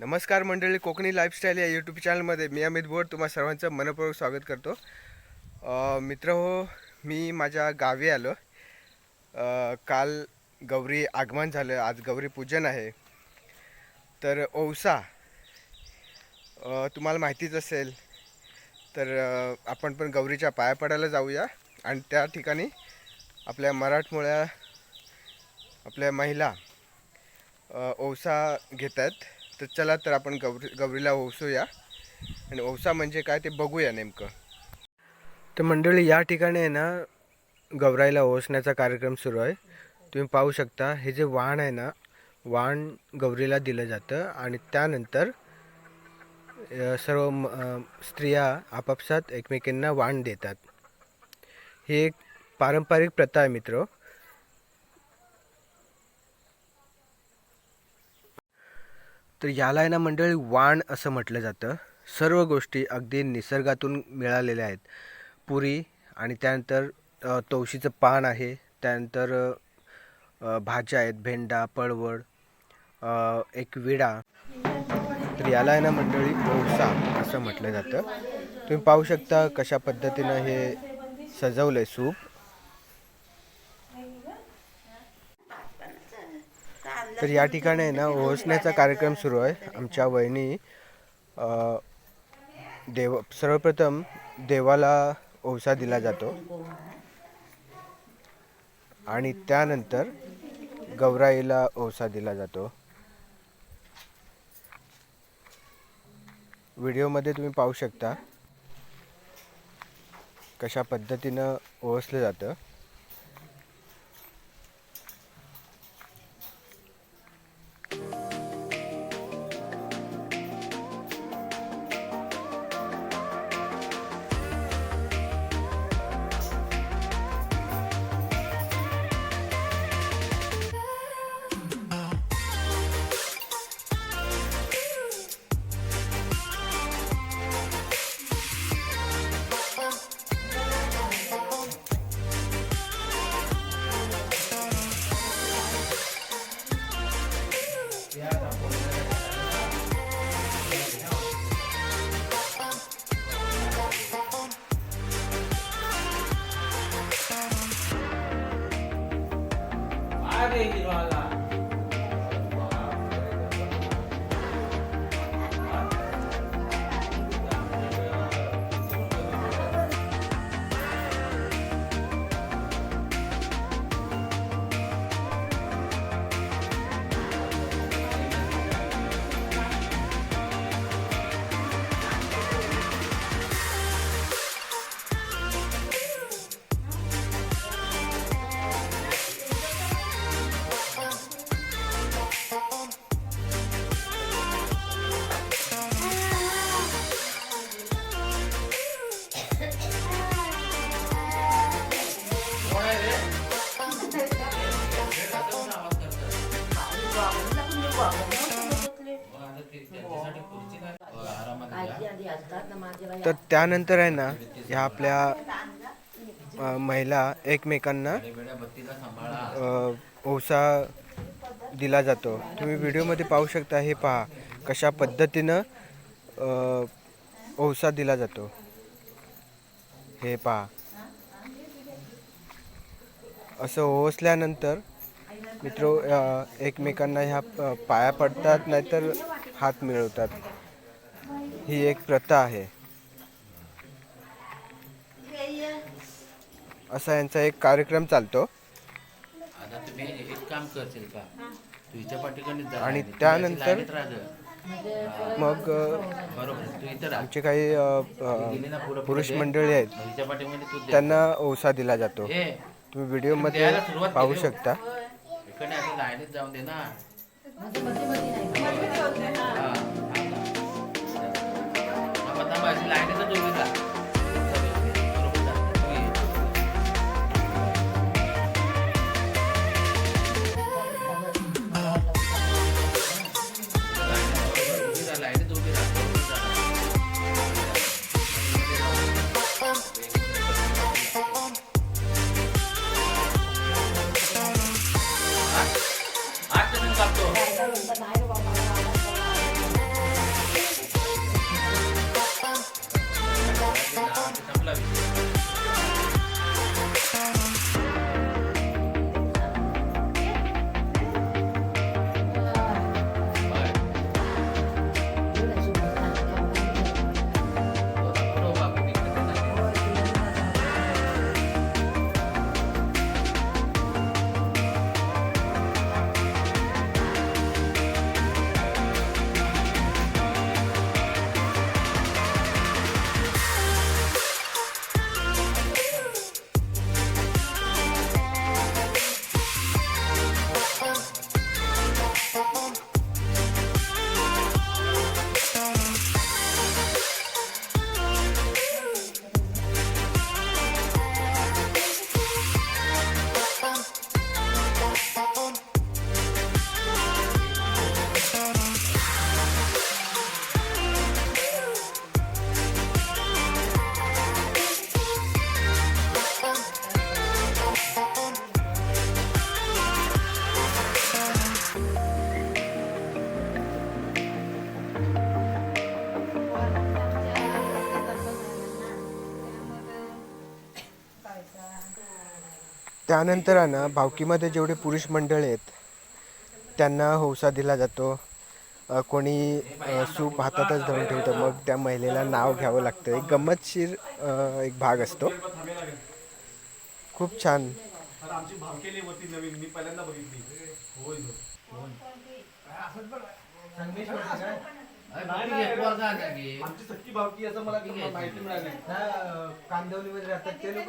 नमस्कार मंडळी कोकणी लाईफस्टाईल या यूट्यूब चॅनलमध्ये मी अमित बोर. तुम्हा सर्वांचं मनपूर्वक स्वागत करतो. मित्र हो मी माझ्या गावी आलो. काल गौरी आगमन झालं आज गौरी पूजन आहे. तर ओसा तुम्हाला माहितीच असेल तर आपण पण गौरीच्या पाया पडायला जाऊया. आणि त्या ठिकाणी आपल्या मराठमोळ्या आपल्या महिला ओसा ओवसा घेत आहेत तर चला तर आपण गौरी गौरीला ओसूया आणि ओवसा म्हणजे काय ते बघूया नेमकं. तर मंडळी या ठिकाणी आहे ना गौराईला ओसण्याचा कार्यक्रम सुरू आहे. तुम्ही पाहू शकता हे जे वाण आहे ना वाण गौरीला दिलं जातं. आणि त्यानंतर सर्व स्त्रिया आपापसात एकमेकींना वाण देतात. ही एक पारंपरिक प्रथा आहे मित्र. तर याला आहे ना मंडळी वाण असं म्हटलं जातं. सर्व गोष्टी अगदी निसर्गातून मिळालेल्या आहेत. पुरी आणि त्यानंतर तवशीचं पान आहे. त्यानंतर भाज्या आहेत भेंडा पळवळ एक विडा. तर याला आहे ना मंडळी ओसा असं म्हटलं जातं. तुम्ही पाहू शकता कशा पद्धतीनं हे सजवलं आहे सूप. तर या ठिकाणी आहे ना ओसण्याचा कार्यक्रम सुरू आहे. आमच्या वहिनी देव सर्वप्रथम देवाला ओसा दिला जातो. आणि त्यानंतर गौराईला ओसा दिला जातो. व्हिडिओमध्ये तुम्ही पाहू शकता कशा पद्धतीनं ओसलं जातं. तर त्यानंतर आहे ना ह्या आपल्या महिला एकमेकांना ओसा दिला जातो. तुम्ही व्हिडिओमध्ये पाहू शकता हे पहा कशा पद्धतीनं ओसा दिला जातो. हे पहा. असं ओसल्यानंतर मित्र एकमेकांना ह्या पाया पडतात नाहीतर हात मिळवतात. ही एक प्रथा आहे. असा यांचा एक कार्यक्रम चालतो आता तुम्ही एक काम करशील का तू हिच्या पाठीकडे जा आणि तू त्यानंतर- लाईनीत राहा गं. मग अ, बरोबर तू इथं राहा आमचे काही अ, गेली ना अ, पुढं पुरुष पुढे. मंडळी आहेत मग हिच्या पाठीमध्ये तू दे. त्यांना ओसा दिला जातो हे तुम्ही व्हिडिओमध्ये द्यायला सुरुवात पाहू केली हो. शकता इकडे असं लाईनीत जाऊन दे ना हा. थांबा, थांबा, अशी लाईनीतच उभी राहा. त्यानंतर आहे ना भावकीमध्ये जेवढे पुरुष मंडळ आहेत त्यांना हौसा दिला जातो. कोणी सूप हातातच धरून ठेवतं मग त्या महिलेला नाव घ्यावं लागतं. एक गंमतशीर एक भाग असतो. खूप छान. आमची भावकेली होती नवीन मी पहिल्यांदा बघितली. होय आमची सक्की भावकी असं मला ठीक आहे. माहिती मिळाली. कांदवलीमध्ये राहतात ते लोक.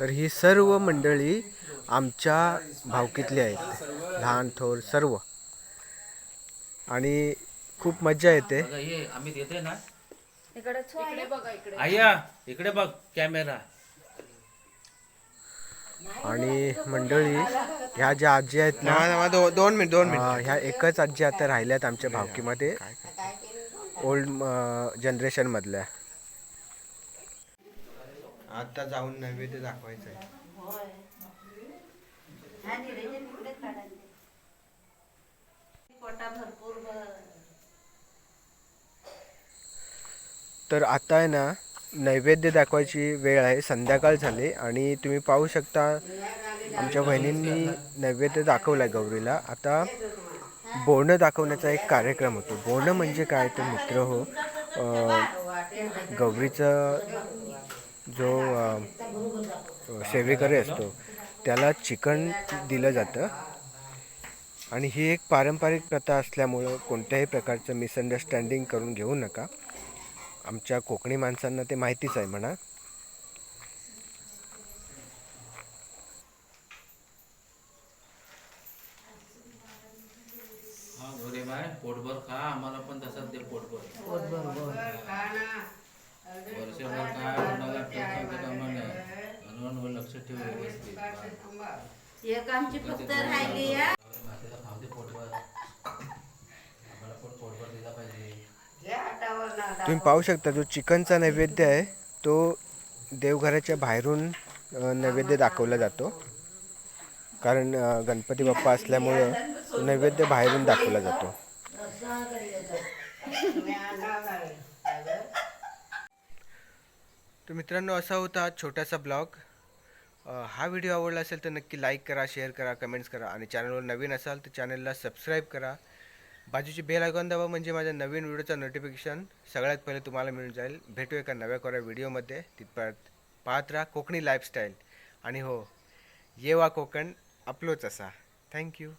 तर ही सर्व मंडळी आमच्या भावकीतली आहेत. लहान थोर सर्व. आणि खूप मजा येते. आम्ही ना. इकडे बघा इकडे. आया इकडे बघ कॅमेरा. आणि मंडळी ह्या ज्या आजी आहेत ना दोन मिनिट दोन अं, ह्या एकच आजी आता राहिल्यात आमच्या भावकीमध्ये. ओल्ड जनरेशन मधल्या आता जाऊन नैवेद्य दाखवायचं आहे पोटा भरपूर भर. तर आता आहे ना नैवेद्य दाखवायची वेळ आहे. संध्याकाळ झाली आणि तुम्ही पाहू शकता आमच्या बहिणींनी नैवेद्य दाखवला गौरीला. आता बोणं दाखवण्याचा एक कार्यक्रम होतो. बोणं म्हणजे काय? तर मित्र हो गौरीचा जो सेवेकरी असतो त्याला चिकन दिलं जातं. आणि ही एक पारंपरिक प्रथा असल्यामुळं कोणत्याही प्रकारचं मिसअंडरस्टँडिंग करून घेऊ नका. आमच्या कोकणी माणसांना ते माहितीच आहे म्हणा. पोटभर खा. आम्हाला पण तसंच दे पोटभर वर्षभर काय कोणाला ठेवतो का म्हणे म्हणून लक्ष ठेव व्यवस्थित एक आमची फक्त राहिली या तुम्ही पाहू शकता जो चिकनचा नैवेद्य आहे तो देवघराच्या बाहेरून नैवेद्य दाखवला जातो. कारण गणपती बाप्पा असल्यामुळं नैवेद्य बाहेरून दाखवला जातो. तर मित्रांनो असा होता हा छोटासा ब्लॉग. हा व्हिडिओ आवडला असेल तर नक्की लाईक करा शेअर करा कमेंट्स करा आणि चॅनलवर नवीन असाल तर चॅनलला सबस्क्राईब करा. बाजूची बेल आयकॉन दाबा म्हणजे माझ्या नवीन व्हिडिओचं नोटिफिकेशन सगळ्यात पहिले तुम्हाला मिळून जाईल. भेटू एका नव्या कोऱ्या व्हिडिओमध्ये. तिथपर्यंत पाहत राहा कोकणी लाईफस्टाईल आणि हो येवा कोकण आपलोच असा. थँक्यू